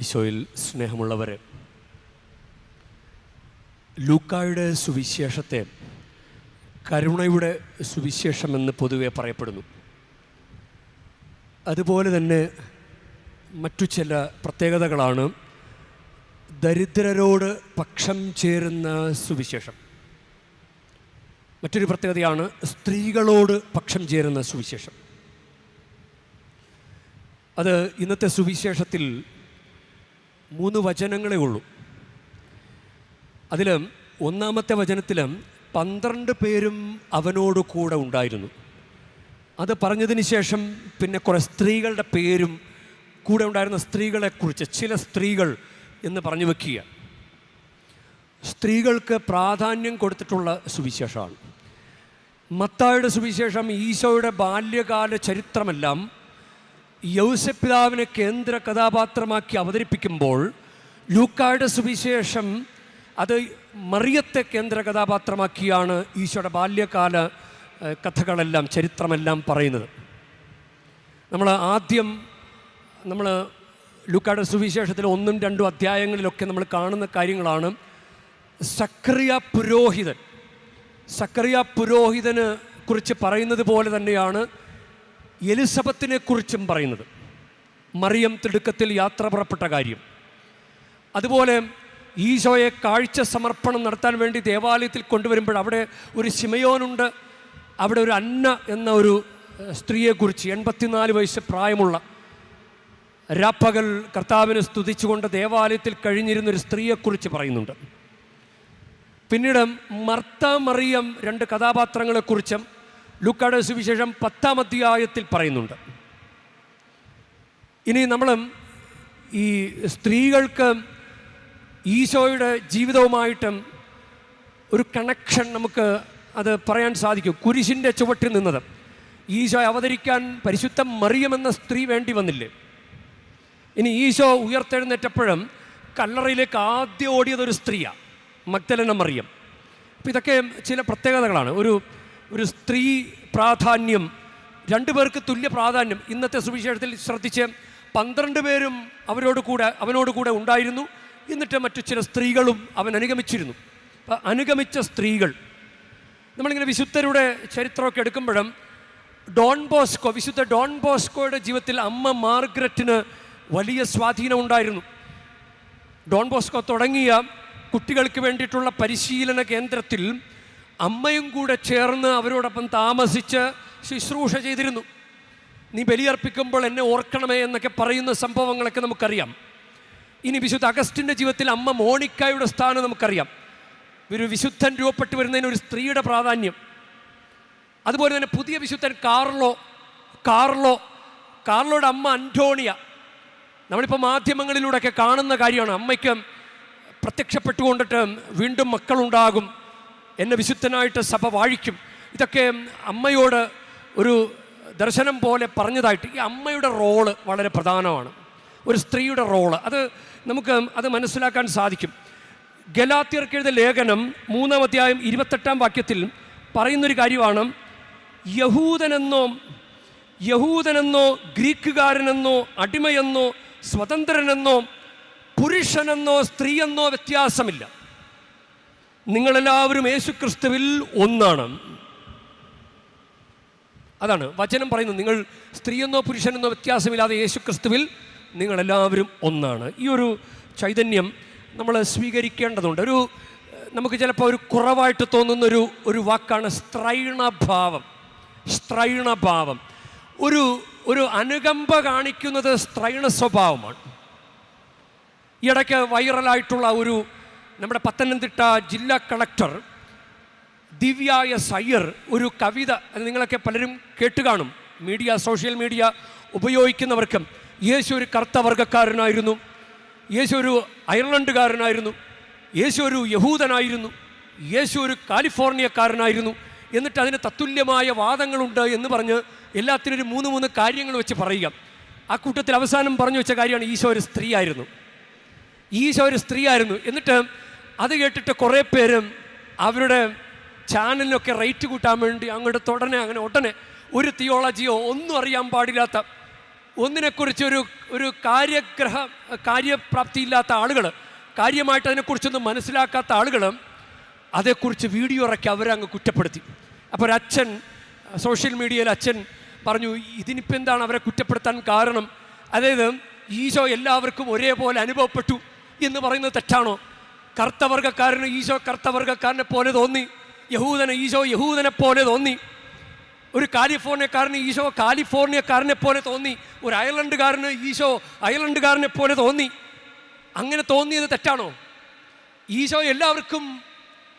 ഈശോയിൽ സ്നേഹമുള്ളവർ ലൂക്കായുടെ സുവിശേഷത്തെ കരുണയുടെ സുവിശേഷമെന്ന് പൊതുവെ പറയപ്പെടുന്നു. അതുപോലെ തന്നെ മറ്റു ചില പ്രത്യേകതകളാണ് ദരിദ്രരോട് പക്ഷം ചേരുന്ന സുവിശേഷം. മറ്റൊരു പ്രത്യേകതയാണ് സ്ത്രീകളോട് പക്ഷം ചേരുന്ന സുവിശേഷം. അത് ഇന്നത്തെ സുവിശേഷത്തിൽ മൂന്ന് വചനങ്ങളേ ഉള്ളൂ. അതിലും ഒന്നാമത്തെ വചനത്തിൽ പന്ത്രണ്ട് പേരും അവനോട് കൂടെ ഉണ്ടായിരുന്നു. അത് പറഞ്ഞതിന് ശേഷം പിന്നെ കുറേ സ്ത്രീകളുടെ പേരും കൂടെ ഉണ്ടായിരുന്ന സ്ത്രീകളെക്കുറിച്ച് ചില സ്ത്രീകൾ എന്ന് പറഞ്ഞു വെക്കുക. സ്ത്രീകൾക്ക് പ്രാധാന്യം കൊടുത്തിട്ടുള്ള സുവിശേഷമാണ്. മത്തായുടെ സുവിശേഷം ഈശോയുടെ ബാല്യകാല ചരിത്രമെല്ലാം യൗസപിതാവിനെ കേന്ദ്ര കഥാപാത്രമാക്കി അവതരിപ്പിക്കുമ്പോൾ ലൂക്കായുടെ സുവിശേഷം അത് മറിയത്തെ കേന്ദ്ര കഥാപാത്രമാക്കിയാണ് ഈശോയുടെ ബാല്യകാല കഥകളെല്ലാം ചരിത്രമെല്ലാം പറയുന്നത്. നമ്മൾ ആദ്യം നമ്മൾ ലൂക്കായുടെ സുവിശേഷത്തിൽ ഒന്നും രണ്ടും അധ്യായങ്ങളിലൊക്കെ നമ്മൾ കാണുന്ന കാര്യങ്ങളാണ്. സക്രിയ പുരോഹിതൻ സക്രിയ പുരോഹിതന് കുറിച്ച് പറയുന്നത് പോലെ തന്നെയാണ് എലിസബത്തിനെ കുറിച്ചും പറയുന്നത്. മറിയം തിടുക്കത്തിൽ യാത്ര പുറപ്പെട്ട കാര്യം. അതുപോലെ ഈശോയെ കാഴ്ച സമർപ്പണം നടത്താൻ വേണ്ടി ദേവാലയത്തിൽ കൊണ്ടുവരുമ്പോൾ അവിടെ ഒരു ശിമയോനുണ്ട്. അവിടെ ഒരു അന്ന എന്ന ഒരു സ്ത്രീയെക്കുറിച്ച് എൺപത്തിനാല് വയസ്സ് പ്രായമുള്ള രാപ്പകൽ കർത്താവിനെ സ്തുതിച്ചുകൊണ്ട് ദേവാലയത്തിൽ കഴിഞ്ഞിരുന്ന ഒരു സ്ത്രീയെക്കുറിച്ച് പറയുന്നുണ്ട്. പിന്നീട് മർത്ത മറിയം രണ്ട് കഥാപാത്രങ്ങളെക്കുറിച്ചും ലുക്കായുടെ സുവിശേഷം പത്താം അധ്യായത്തിൽ പറയുന്നുണ്ട്. ഇനി നമ്മൾ ഈ സ്ത്രീകൾക്ക് ഈശോയുടെ ജീവിതവുമായിട്ടും ഒരു കണക്ഷൻ നമുക്ക് അത് പറയാൻ സാധിക്കും. കുരിശിന്റെ ചുവട്ടിൽ നിന്നത്. ഈശോ അവതരിക്കാൻ പരിശുദ്ധ മറിയമെന്ന സ്ത്രീ വേണ്ടി വന്നില്ലേ? ഇനി ഈശോ ഉയർത്തെഴുന്നേറ്റപ്പോഴും കല്ലറയിലേക്ക് ആദ്യം ഓടിയതൊരു സ്ത്രീയാണ് മഗ്ദലന മറിയം. അപ്പം ഇതൊക്കെ ചില പ്രത്യേകതകളാണ്. ഒരു ഒരു സ്ത്രീ പ്രാധാന്യം രണ്ടു പേർക്ക് തുല്യ പ്രാധാന്യം. ഇന്നത്തെ സുവിശേഷത്തിൽ ശ്രദ്ധിച്ച് പന്ത്രണ്ട് പേരും അവരോട് കൂടെ അവനോട് കൂടെ ഉണ്ടായിരുന്നു. എന്നിട്ട് മറ്റു ചില സ്ത്രീകളും അവൻ അനുഗമിച്ചിരുന്നു. അപ്പം അനുഗമിച്ച സ്ത്രീകൾ. നമ്മളിങ്ങനെ വിശുദ്ധരുടെ ചരിത്രമൊക്കെ എടുക്കുമ്പോഴും ഡോൺ ബോസ്കോ വിശുദ്ധ ഡോൺ ബോസ്കോയുടെ ജീവിതത്തിൽ അമ്മ മാർഗ്രറ്റിന് വലിയ സ്വാധീനം ഉണ്ടായിരുന്നു. ഡോൺ ബോസ്കോ തുടങ്ങിയ കുട്ടികൾക്ക് വേണ്ടിയിട്ടുള്ള പരിശീലന കേന്ദ്രത്തിൽ അമ്മയും കൂടെ ചേർന്ന് അവരോടൊപ്പം താമസിച്ച് ശുശ്രൂഷ ചെയ്തിരുന്നു. നീ ബലിയർപ്പിക്കുമ്പോൾ എന്നെ ഓർക്കണമേ എന്നൊക്കെ പറയുന്ന സംഭവങ്ങളൊക്കെ നമുക്കറിയാം. ഇനി വിശുദ്ധ അഗസ്റ്റിന്റെ ജീവിതത്തിൽ അമ്മ മോണിക്കായുടെ സ്ഥാനം നമുക്കറിയാം. ഒരു വിശുദ്ധൻ രൂപപ്പെട്ടു വരുന്നതിന് ഒരു സ്ത്രീയുടെ പ്രാധാന്യം. അതുപോലെ തന്നെ പുതിയ വിശുദ്ധൻ കാർലോ കാർലോ കാർലോയുടെ അമ്മ അന്റോണിയ. നമ്മളിപ്പോൾ മാധ്യമങ്ങളിലൂടെയൊക്കെ കാണുന്ന കാര്യമാണ്. അമ്മയ്ക്ക് പ്രത്യക്ഷപ്പെട്ടുകൊണ്ടിട്ട് വീണ്ടും മക്കളുണ്ടാകും. എന്നെ വിശുദ്ധനായിട്ട് സഭ വാഴിക്കും. ഇതൊക്കെ അമ്മയോട് ഒരു ദർശനം പോലെ പറഞ്ഞതായിട്ട് ഈ അമ്മയുടെ റോൾ വളരെ പ്രധാനമാണ്. ഒരു സ്ത്രീയുടെ റോൾ. അത് നമുക്ക് അത് മനസ്സിലാക്കാൻ സാധിക്കും. ഗലാത്യർക്ക് എഴുതിയ ലേഖനം മൂന്നാം അധ്യായം ഇരുപത്തെട്ടാം വാക്യത്തിൽ പറയുന്നൊരു കാര്യമാണ്. യഹൂദനെന്നോ യഹൂദനെന്നോ ഗ്രീക്കുകാരനെന്നോ അടിമയെന്നോ സ്വതന്ത്രനെന്നോ പുരുഷനെന്നോ സ്ത്രീയെന്നോ വ്യത്യാസമില്ല. നിങ്ങളെല്ലാവരും യേശുക്രിസ്തുവിൽ ഒന്നാണ്. അതാണ് വചനം പറയുന്നത് നിങ്ങൾ സ്ത്രീയെന്നോ പുരുഷനെന്നോ വ്യത്യാസമില്ലാതെ യേശുക്രിസ്തുവിൽ നിങ്ങളെല്ലാവരും ഒന്നാണ്. ഈ ഒരു ചൈതന്യം നമ്മൾ സ്വീകരിക്കേണ്ടതുണ്ട്. ഒരു നമുക്ക് ചിലപ്പോൾ ഒരു കുറവായിട്ട് തോന്നുന്നൊരു ഒരു വാക്കാണ് സ്ത്രൈണഭാവം. സ്ത്രൈണഭാവം. ഒരു ഒരു അനുകമ്പ കാണിക്കുന്നത് സ്ത്രൈണ സ്വഭാവമാണ്. ഇടയ്ക്ക് വൈറലായിട്ടുള്ള ഒരു നമ്മുടെ പത്തനംതിട്ട ജില്ലാ കളക്ടർ ദിവ്യായ സയ്യർ ഒരു കവിത നിങ്ങളൊക്കെ പലരും കേട്ട് കാണും. മീഡിയ സോഷ്യൽ മീഡിയ ഉപയോഗിക്കുന്നവർക്കും. യേശു ഒരു കറുത്ത വർഗക്കാരനായിരുന്നു. യേശു ഒരു അയർലൻഡുകാരനായിരുന്നു. യേശു ഒരു യഹൂദനായിരുന്നു. യേശു ഒരു കാലിഫോർണിയക്കാരനായിരുന്നു. എന്നിട്ട് അതിന് തത്തുല്യമായ വാദങ്ങളുണ്ട് എന്ന് പറഞ്ഞ് എല്ലാത്തിനും ഒരു മൂന്ന് മൂന്ന് കാര്യങ്ങൾ വെച്ച് പറയുക. ആ കൂട്ടത്തിൽ അവസാനം പറഞ്ഞു വെച്ച കാര്യമാണ് ഈശോ ഒരു സ്ത്രീ ആയിരുന്നു ഈശോ ഒരു സ്ത്രീയായിരുന്നു. എന്നിട്ട് അത് കേട്ടിട്ട് കുറേ പേരും അവരുടെ ചാനലിനൊക്കെ റേറ്റ് കൂട്ടാൻ വേണ്ടി അങ്ങോട്ട് തുടനെ അങ്ങനെ ഉടനെ ഒരു തിയോളജിയോ ഒന്നും അറിയാൻ പാടില്ലാത്ത ഒന്നിനെക്കുറിച്ച് ഒരു ഒരു കാര്യഗ്രഹ കാര്യപ്രാപ്തിയില്ലാത്ത ആളുകൾ കാര്യമായിട്ട് അതിനെക്കുറിച്ചൊന്നും മനസ്സിലാക്കാത്ത ആളുകൾ അതേക്കുറിച്ച് വീഡിയോ ഇറക്കി അവരെ അങ്ങ് കുറ്റപ്പെടുത്തി. അപ്പോൾ ഒരു അച്ഛൻ സോഷ്യൽ മീഡിയയിൽ അച്ഛൻ പറഞ്ഞു ഇതിനിപ്പോൾ എന്താണ് അവരെ കുറ്റപ്പെടുത്താൻ കാരണം? അതായത് ഈശോ എല്ലാവർക്കും ഒരേപോലെ അനുഭവപ്പെട്ടു എന്ന് പറയുന്നത് തെറ്റാണോ? കർത്തവർഗക്കാരന് ഈശോ കർത്തവർഗക്കാരനെ പോലെ തോന്നി. യഹൂദന് ഈശോ യഹൂദനെ പോലെ തോന്നി. ഒരു കാലിഫോർണിയക്കാരന് ഈശോ കാലിഫോർണിയക്കാരനെ പോലെ തോന്നി. ഒരു അയർലൻഡുകാരന് ഈശോ അയർലൻഡുകാരനെ പോലെ തോന്നി. അങ്ങനെ തോന്നിയത് തെറ്റാണോ? ഈശോ എല്ലാവർക്കും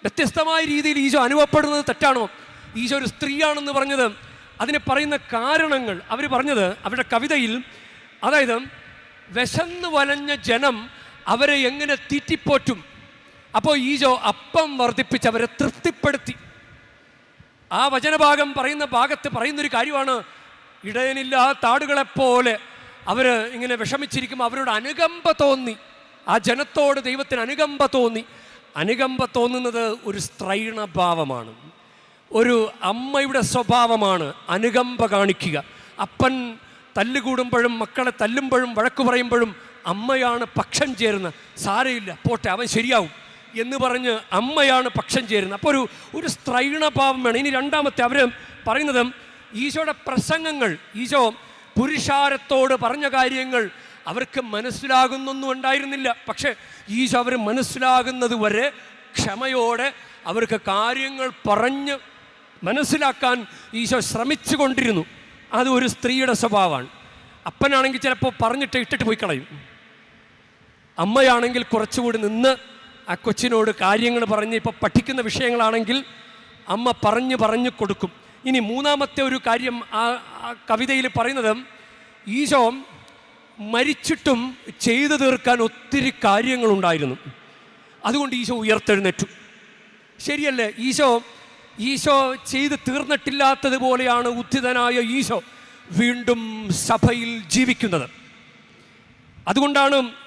വ്യത്യസ്തമായ രീതിയിൽ ഈശോ അനുഭവപ്പെടുന്നത് തെറ്റാണോ? ഈശോ ഒരു സ്ത്രീയാണെന്ന് പറഞ്ഞത്. അതിനെ പറയുന്ന കാരണങ്ങൾ അവർ പറഞ്ഞത് അവരുടെ കവിതയിൽ അതായത് വിശന്ന് വലഞ്ഞ ജനം അവരെ എങ്ങനെ തീറ്റിപ്പോറ്റും? അപ്പോൾ ഈജോ അപ്പം വർദ്ധിപ്പിച്ച് അവരെ തൃപ്തിപ്പെടുത്തി. ആ വചനഭാഗം പറയുന്ന ഭാഗത്ത് പറയുന്നൊരു കാര്യമാണ് ഇടയനില്ലാത്ത ആടുകളെപ്പോലെ അവർ ഇങ്ങനെ വിഷമിച്ചിരിക്കുമ്പോൾ അവരോട് അനുകമ്പ തോന്നി. ആ ജനത്തോട് ദൈവത്തിന് അനുകമ്പ തോന്നി. അനുകമ്പ തോന്നുന്നത് ഒരു സ്ത്രൈണഭാവമാണ്. ഒരു അമ്മയുടെ സ്വഭാവമാണ് അനുകമ്പ കാണിക്കുക. അപ്പൻ തല്ലുകൂടുമ്പോഴും മക്കളെ തല്ലുമ്പോഴും വഴക്കു പറയുമ്പോഴും അമ്മയാണ് പക്ഷം ചേരുന്ന സാരയില്ല പോട്ടെ അവൻ ശരിയാവും. എന്ന് പറഞ്ഞ് അമ്മയാണ് പക്ഷം ചേരുന്നത്. അപ്പോൾ ഒരു ഒരു സ്ത്രൈണഭാവം വേണം. ഇനി രണ്ടാമത്തെ അവർ പറയുന്നത് ഈശോയുടെ പ്രസംഗങ്ങൾ ഈശോ പുരുഷാരത്തോട് പറഞ്ഞ കാര്യങ്ങൾ അവർക്ക് മനസ്സിലാകുന്നൊന്നും ഉണ്ടായിരുന്നില്ല. പക്ഷേ ഈശോ അവർ മനസ്സിലാകുന്നത് വരെ ക്ഷമയോടെ അവർക്ക് കാര്യങ്ങൾ പറഞ്ഞ് മനസ്സിലാക്കാൻ ഈശോ ശ്രമിച്ചു കൊണ്ടിരുന്നു. അത് ഒരു സ്ത്രീയുടെ സ്വഭാവമാണ്. അപ്പനാണെങ്കിൽ ചിലപ്പോൾ പറഞ്ഞിട്ട് ഇട്ടിട്ട് പോയി കളയും. അമ്മയാണെങ്കിൽ കുറച്ചുകൂടി നിന്ന് ആ കൊച്ചിനോട് കാര്യങ്ങൾ പറഞ്ഞ് ഇപ്പോൾ പഠിക്കുന്ന വിഷയങ്ങളാണെങ്കിൽ അമ്മ പറഞ്ഞു പറഞ്ഞു കൊടുക്കും. ഇനി മൂന്നാമത്തെ ഒരു കാര്യം ആ കവിതയിൽ പറയുന്നത് ഈശോ മരിച്ചിട്ടും ചെയ്തു തീർക്കാൻ ഒത്തിരി കാര്യങ്ങളുണ്ടായിരുന്നു. അതുകൊണ്ട് ഈശോ ഉയർത്തെഴുന്നേറ്റു. ശരിയല്ലേ? ഈശോ ഈശോ ചെയ്ത് തീർന്നിട്ടില്ലാത്തതുപോലെയാണ് ഉദ്ധിതനായ ഈശോ വീണ്ടും സഭയിൽ ജീവിക്കുന്നത്. അതുകൊണ്ടാണ്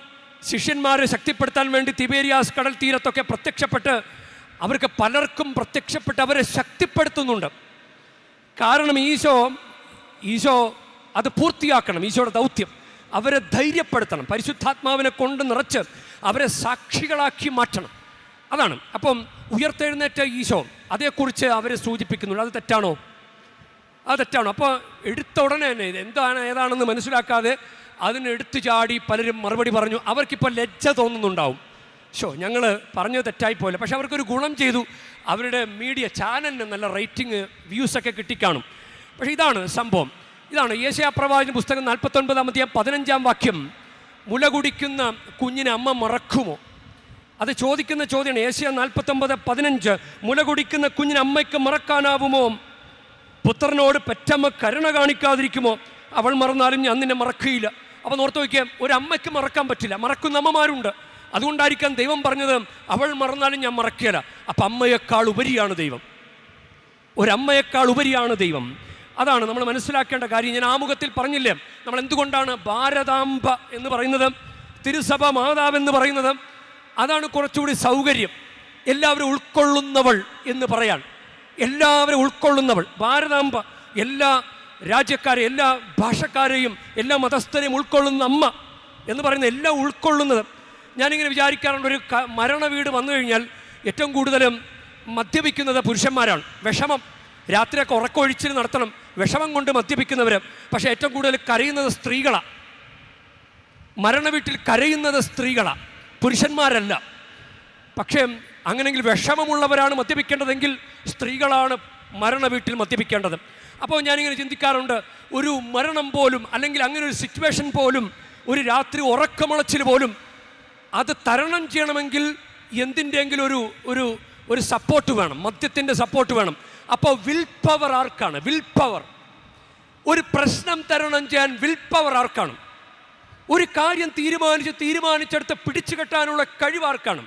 ശിഷ്യന്മാരെ ശക്തിപ്പെടുത്താൻ വേണ്ടി തിബേരിയാസ് കടൽ തീരത്തൊക്കെ പ്രത്യക്ഷപ്പെട്ട് അവർക്ക് പലർക്കും പ്രത്യക്ഷപ്പെട്ട് അവരെ ശക്തിപ്പെടുത്തുന്നുണ്ട്. കാരണം ഈശോ ഈശോ അത് പൂർത്തിയാക്കണം ഈശോയുടെ ദൗത്യം. അവരെ ധൈര്യപ്പെടുത്തണം പരിശുദ്ധാത്മാവിനെ കൊണ്ട് നിറച്ച് അവരെ സാക്ഷികളാക്കി മാറ്റണം. അതാണ്. അപ്പം ഉയർത്തെഴുന്നേറ്റ ഈശോ അതേക്കുറിച്ച് അവരെ സൂചിപ്പിക്കുന്നുണ്ട്. അത് തെറ്റാണോ? അത് തെറ്റാണോ? അപ്പോൾ എടുത്ത ഉടനെ തന്നെ എന്താണ് ഏതാണെന്ന് മനസ്സിലാക്കാതെ അതിന് എടുത്തു ചാടി പലരും മറുപടി പറഞ്ഞു അവർക്കിപ്പോൾ ലജ്ജ തോന്നുന്നുണ്ടാവും. ഷോ ഞങ്ങൾ പറഞ്ഞത് തെറ്റായി പോയില്ല. പക്ഷെ അവർക്കൊരു ഗുണം ചെയ്തു. അവരുടെ മീഡിയ ചാനലിന് നല്ല റേറ്റിംഗ് വ്യൂസൊക്കെ കിട്ടിക്കാണും. പക്ഷേ ഇതാണ് സംഭവം. ഇതാണ് ഏഷ്യാ പ്രവാചന പുസ്തകം നാൽപ്പത്തൊൻപതാമത്തെ പതിനഞ്ചാം വാക്യം. മുല കുടിക്കുന്ന കുഞ്ഞിനെ അമ്മ മറക്കുമോ? അത് ചോദിക്കുന്ന ചോദ്യമാണ്. ഏഷ്യ നാൽപ്പത്തൊമ്പത് പതിനഞ്ച്. മുല കുടിക്കുന്ന കുഞ്ഞിനെ അമ്മയ്ക്ക് മറക്കാനാവുമോ? പുത്രനോട് പെറ്റമ്മ കരുണ കാണിക്കാതിരിക്കുമോ? അവൾ മറന്നാലും ഞാൻ നിന്നെ മറക്കുകയില്ല. അപ്പം ഓർത്ത് വയ്ക്കുക ഒരു അമ്മയ്ക്ക് മറക്കാൻ പറ്റില്ല. മറക്കുന്ന അമ്മമാരുണ്ട്. അതുകൊണ്ടായിരിക്കാം ദൈവം പറഞ്ഞത് അവൾ മറന്നാലും ഞാൻ മറക്കുകയില്ല അപ്പം അമ്മയേക്കാൾ ഉപരിയാണ് ദൈവം. ഒരമ്മയേക്കാൾ ഉപരിയാണ് ദൈവം. അതാണ് നമ്മൾ മനസ്സിലാക്കേണ്ട കാര്യം. ഞാൻ ആമുഖത്തിൽ പറഞ്ഞില്ലേ നമ്മൾ എന്തുകൊണ്ടാണ് ഭാരതാംബ എന്ന് പറയുന്നത്? തിരുസഭ മാതാവ് എന്ന് പറയുന്നത്? അതാണ് കുറച്ചുകൂടി സൗകര്യം. എല്ലാവരും ഉൾക്കൊള്ളുന്നവൾ എന്ന് പറയാൻ. എല്ലാവരും ഉൾക്കൊള്ളുന്നവൾ. ഭാരതാംബ എല്ലാ രാജ്യക്കാരെ എല്ലാ ഭാഷക്കാരെയും എല്ലാ മതസ്ഥരെയും ഉൾക്കൊള്ളുന്ന അമ്മ എന്ന് പറയുന്ന എല്ലാം ഉൾക്കൊള്ളുന്നത്. ഞാനിങ്ങനെ വിചാരിക്കാറുണ്ട് ഒരു മരണ വീട് വന്നു കഴിഞ്ഞാൽ ഏറ്റവും കൂടുതലും മദ്യപിക്കുന്നത് പുരുഷന്മാരാണ്. വിഷമം. രാത്രിയൊക്കെ ഉറക്കൊഴിച്ചിൽ നടത്തണം. വിഷമം കൊണ്ട് മദ്യപിക്കുന്നവർ പക്ഷേ ഏറ്റവും കൂടുതൽ കരയുന്നത് സ്ത്രീകളാണ് മരണ വീട്ടിൽ കരയുന്നത് സ്ത്രീകളാണ് പുരുഷന്മാരല്ല. പക്ഷേ അങ്ങനെങ്കിൽ വിഷമമുള്ളവരാണ് മദ്യപിക്കേണ്ടതെങ്കിൽ സ്ത്രീകളാണ് മരണ വീട്ടിൽ മദ്യപിക്കേണ്ടത്. അപ്പോൾ ഞാനിങ്ങനെ ചിന്തിക്കാറുണ്ട് ഒരു മരണം പോലും അല്ലെങ്കിൽ അങ്ങനെ ഒരു സിറ്റുവേഷൻ പോലും ഒരു രാത്രി ഉറക്കമുളച്ചിൽ പോലും അത് തരണം ചെയ്യണമെങ്കിൽ എന്തിന്റെയെങ്കിലും ഒരു ഒരു ഒരു സപ്പോർട്ട് വേണം മദ്യത്തിന്റെ സപ്പോർട്ട് വേണം. അപ്പോൾ വിൽ പവർ ആർക്കാണ്? വിൽ പവർ ഒരു പ്രശ്നം തരണം ചെയ്യാൻ വിൽ പവർ ആർക്കാണ്? ഒരു കാര്യം തീരുമാനിച്ച് തീരുമാനിച്ചെടുത്ത് പിടിച്ചു കെട്ടാനുള്ള കഴിവ് ആർക്കാണ്?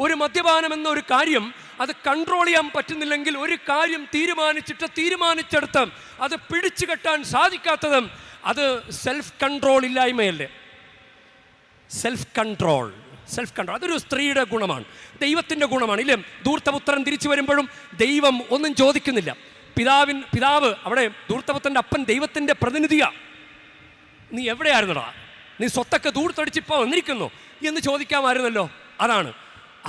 ഒരു മദ്യപാനം എന്ന ഒരു കാര്യം അത് കൺട്രോൾ ചെയ്യാൻ പറ്റുന്നില്ലെങ്കിൽ ഒരു കാര്യം തീരുമാനിച്ചിട്ട് തീരുമാനിച്ചെടുത്ത് അത് പിടിച്ചു കെട്ടാൻ സാധിക്കാത്തതും അത് സെൽഫ് കൺട്രോൾ ഇല്ലായ്മയല്ലേ? സെൽഫ് കൺട്രോൾ സെൽഫ് കൺട്രോൾ അതൊരു സ്ത്രീയുടെ ഗുണമാണ്. ദൈവത്തിന്റെ ഗുണമാണ്. ഇല്ലേ? ദൂർത്തപുത്രൻ തിരിച്ചു വരുമ്പോഴും ദൈവം ഒന്നും ചോദിക്കുന്നില്ല. പിതാവിൻ പിതാവ് അവിടെ ദൂർത്തപുത്രന്റെ അപ്പൻ ദൈവത്തിന്റെ പ്രതിനിധിയാണ് നീ എവിടെയായിരുന്നടാ? നീ സ്വത്തൊക്കെ ദൂർത്തടിച്ച് ഇപ്പോൾ വന്നിരിക്കുന്നു എന്ന് ചോദിക്കാമായിരുന്നല്ലോ. അതാണ്.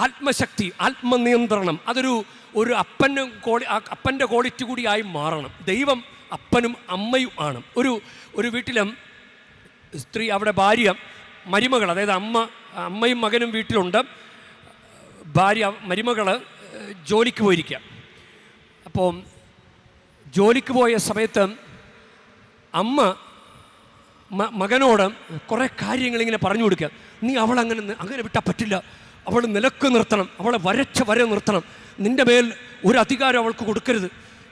ആത്മശക്തി ആത്മനിയന്ത്രണം അതൊരു ഒരു അപ്പന്റെ ക്വാളി അപ്പന്റെ ക്വാളിറ്റി കൂടിയായി മാറണം. ദൈവം അപ്പനും അമ്മയും ആണ്. ഒരു ഒരു വീട്ടിലും സ്ത്രീ അവിടെ ഭാര്യ മരുമകൾ അതായത് അമ്മ അമ്മയും മകനും വീട്ടിലുണ്ട്. ഭാര്യ മരുമകൾ ജോലിക്ക് പോയിരിക്കുക അപ്പോൾ ജോലിക്ക് പോയ സമയത്ത് അമ്മ മകനോട് കുറേ കാര്യങ്ങൾ ഇങ്ങനെ പറഞ്ഞു കൊടുക്കുക നീ അവളങ്ങനെ അങ്ങനെ വിട്ടാൽ പറ്റില്ല. അവൾ നിലയ്ക്ക് നിർത്തണം അവളെ വരച്ച വര നിർത്തണം. നിന്റെ മേൽ ഒരു അധികാരം അവൾക്ക് കൊടുക്കരുത്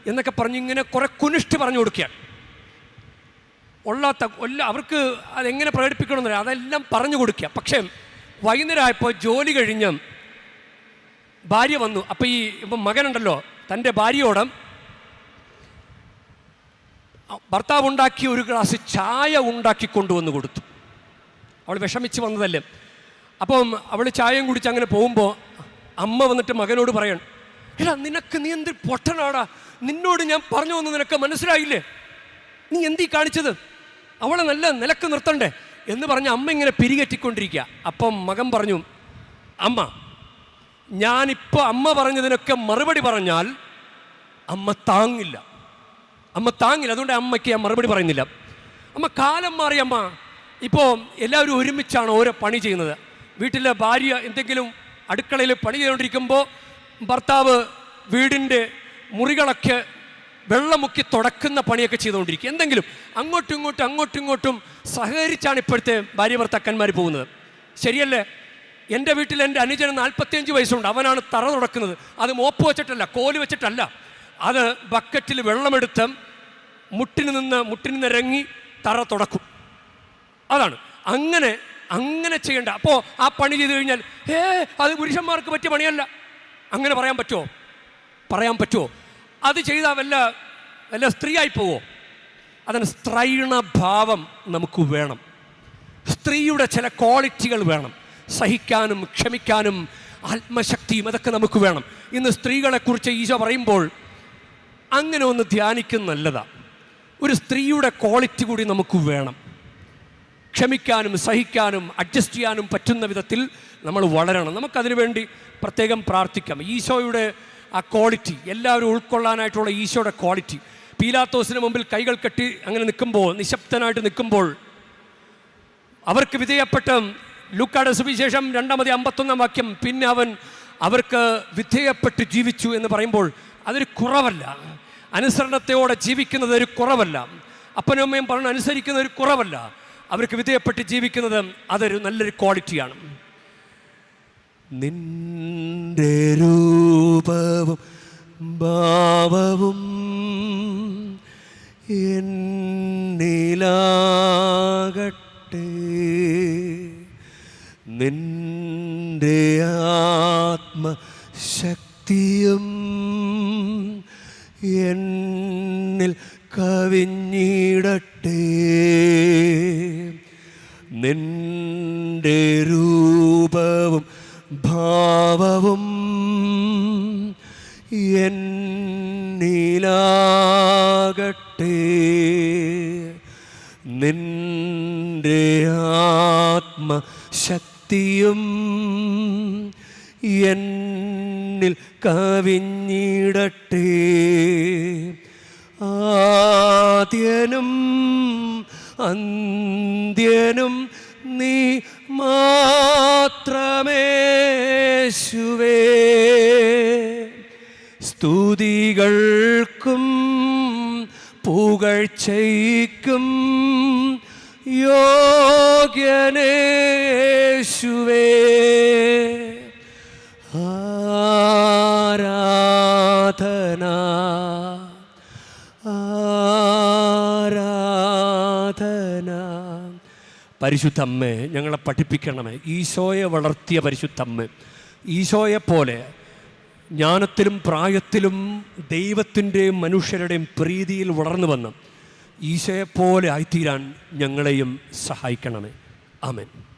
എന്നൊക്കെ പറഞ്ഞ് ഇങ്ങനെ കുറേ കുനിഷ്ടി പറഞ്ഞു കൊടുക്കുക ഉള്ളാത്ത അവർക്ക് അതെങ്ങനെ പ്രകടിപ്പിക്കണമെന്നില്ല അതെല്ലാം പറഞ്ഞു കൊടുക്കുക. പക്ഷേ വൈകുന്നേരം ആയപ്പോൾ ജോലി കഴിഞ്ഞ് ഭാര്യ വന്നു. അപ്പോൾ ഈ ഇപ്പം മകനുണ്ടല്ലോ തന്റെ ഭാര്യയോട് ഭർത്താവ് ഉണ്ടാക്കി ഒരു ഗ്ലാസ് ചായ ഉണ്ടാക്കി കൊണ്ടുവന്ന് കൊടുത്തു. അവൾ വിഷമിച്ച് വന്നതല്ലേ. അപ്പം അവൾ ചായയും കുടിച്ച് അങ്ങനെ പോകുമ്പോൾ അമ്മ വന്നിട്ട് മകനോട് പറയണം എടാ നിനക്ക് നീ എന്ത് പൊട്ടനാടാ? നിന്നോട് ഞാൻ പറഞ്ഞു വന്ന് നിനക്ക് മനസ്സിലായില്ലേ? നീ എന്തീ കാണിച്ചത്? അവളെ നല്ല നിലയ്ക്ക് നിർത്തണ്ടേ? എന്ന് പറഞ്ഞ് അമ്മ ഇങ്ങനെ പിരികെറ്റിക്കൊണ്ടിരിക്കുക അപ്പം മകൻ പറഞ്ഞു അമ്മ ഞാനിപ്പോൾ അമ്മ പറഞ്ഞതിനൊക്കെ മറുപടി പറഞ്ഞാൽ അമ്മ താങ്ങില്ല. അമ്മ താങ്ങില്ല. അതുകൊണ്ട് അമ്മയ്ക്ക് ഞാൻ മറുപടി പറയുന്നില്ല. അമ്മ കാലം മാറി അമ്മ. ഇപ്പോൾ എല്ലാവരും ഒരുമിച്ചാണ് ഓരോ പണി ചെയ്യുന്നത്. വീട്ടിലെ ഭാര്യ എന്തെങ്കിലും അടുക്കളയിൽ പണി ചെയ്തുകൊണ്ടിരിക്കുമ്പോൾ ഭർത്താവ് വീടിന്റെ മുറികളൊക്കെ വെള്ളമുക്കി തുടക്കുന്ന പണിയൊക്കെ ചെയ്തുകൊണ്ടിരിക്കും. എന്തെങ്കിലും അങ്ങോട്ടും ഇങ്ങോട്ടും അങ്ങോട്ടും ഇങ്ങോട്ടും സഹകരിച്ചാണ് ഇപ്പോഴത്തെ ഭാര്യ ഭർത്താക്കന്മാർ പോകുന്നത്. ശരിയല്ലേ? എന്റെ വീട്ടിൽ എന്റെ അനുജന് നാൽപ്പത്തിയഞ്ച് വയസ്സുണ്ട്. അവനാണ് തറ തുടക്കുന്നത്. അത് മോപ്പ് വെച്ചിട്ടല്ല കോൽ വെച്ചിട്ടല്ല. അത് ബക്കറ്റിൽ വെള്ളമെടുത്ത് മുട്ടിന് നിന്ന് മുട്ടിന് ഇറങ്ങി തറ തുടക്കും. അതാണ്. അങ്ങനെ അങ്ങനെ ചെയ്യണ്ട. അപ്പോൾ ആ പണി ചെയ്ത് കഴിഞ്ഞാൽ ഏ അത് പുരുഷന്മാർക്ക് പറ്റിയ പണിയല്ല. അങ്ങനെ പറയാൻ പറ്റുമോ പറയാൻ പറ്റുമോ അത് ചെയ്താൽ വല്ല വല്ല സ്ത്രീയായി പോവോ? അതിന് സ്ത്രൈണ ഭാവം നമുക്ക് വേണം. സ്ത്രീയുടെ ചില ക്വാളിറ്റികൾ വേണം. സഹിക്കാനും ക്ഷമിക്കാനും ആത്മശക്തിയും അതൊക്കെ നമുക്ക് വേണം. ഇന്ന് സ്ത്രീകളെക്കുറിച്ച് ഈശോ പറയുമ്പോൾ അങ്ങനെ ഒന്ന് ധ്യാനിക്കുന്ന നല്ലതാണ് ഒരു സ്ത്രീയുടെ ക്വാളിറ്റി കൂടി നമുക്ക് വേണം. ക്ഷമിക്കാനും സഹിക്കാനും അഡ്ജസ്റ്റ് ചെയ്യാനും പറ്റുന്ന വിധത്തിൽ നമ്മൾ വളരണം. നമുക്കതിനു വേണ്ടി പ്രത്യേകം പ്രാർത്ഥിക്കാം. ഈശോയുടെ ആ ക്വാളിറ്റി എല്ലാവരും ഉൾക്കൊള്ളാനായിട്ടുള്ള ഈശോയുടെ ക്വാളിറ്റി. പീലാത്തോസിന് മുമ്പിൽ കൈകൾ കെട്ടി അങ്ങനെ നിൽക്കുമ്പോൾ നിശബ്ദനായിട്ട് നിൽക്കുമ്പോൾ അവർക്ക് വിധേയപ്പെട്ട ലൂക്കാട് സുവിശേഷം രണ്ടാമത് അമ്പത്തൊന്നാം വാക്യം പിന്നെ അവൻ അവർക്ക് വിധേയപ്പെട്ട് ജീവിച്ചു എന്ന് പറയുമ്പോൾ അതൊരു കുറവല്ല. അനുസരണത്തോടെ ജീവിക്കുന്നത് ഒരു കുറവല്ല. അപ്പനും അമ്മയും പറഞ്ഞ് അനുസരിക്കുന്ന ഒരു കുറവല്ല. അവർക്ക് വിധേയപ്പെട്ട് ജീവിക്കുന്നത് അതൊരു നല്ലൊരു ക്വാളിറ്റിയാണ്. നിന്റെ രൂപവും ഭാവവും എന്നിലാകട്ടെ. നിന്റെ ആത്മശക്തിയും എന്നിൽ കവിഞ്ഞിടട്ടെ. ഭാവവും എന്നിലാകട്ടെ. നിന്റെ ആത്മശക്തിയും എന്നിൽ കവിഞ്ഞിടട്ടെ. ആദ്യനും അന്ത്യനും നീ മാത്രമേശുവേ സ്തുതികൾക്കും പുകഴ്ചയ്ക്കും യോഗ്യനേശുവേ ആരാധന ആരാധന. പരിശുദ്ധമ്മേ ഞങ്ങളെ പഠിപ്പിക്കണമേ. ഈശോയെ വളർത്തിയ പരിശുദ്ധമ്മ ഈശോയെ പോലെ ജ്ഞാനത്തിലും പ്രായത്തിലും ദൈവത്തിന്റെയും മനുഷ്യരുടെയും പ്രീതിയിൽ വളർന്നു വന്ന് ഈശോയെപ്പോലെ ആയിത്തീരാൻ ഞങ്ങളെയും സഹായിക്കണമേ. ആമേൻ.